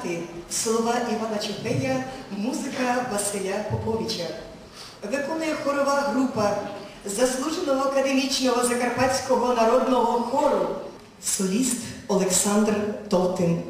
сказати слова Івана Чупея, музика Василя Поповича. Виконує хорова група заслуженого академічного Закарпатського народного хору, соліст Олександр Тотин.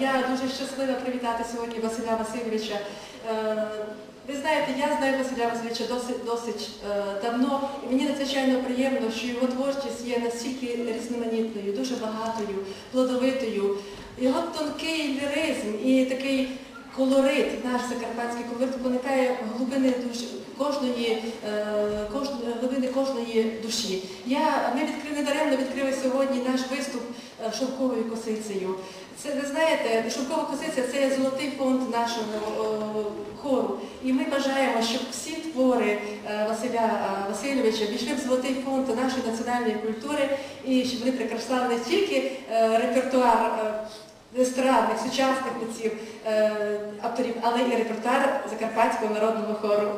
Я дуже щаслива привітати сьогодні Василя Васильовича. Е, Ви знаєте, я знаю Василя Васильовича досить, досить е, давно, і мені надзвичайно приємно, що його творчість є настільки різноманітною, дуже багатою, плодовитою. Його тонкий ліризм і такий колорит, наш закарпатський колорит, проникає в глибини душі кожної, е, глибини кожної душі. Я, ми відкрили недаремно відкрили сьогодні наш виступ е, шовковою косицею. Це ви знаєте, шовкова косиця це золотий фонд нашого о, хору. І ми бажаємо, щоб всі твори е, Василя Васильовича війшли в золотий фонд нашої національної культури і щоб вони прикрашали не тільки репертуар. Е, естрадних, сучасних митців, е, авторів, але і репертуар Закарпатського народного хору.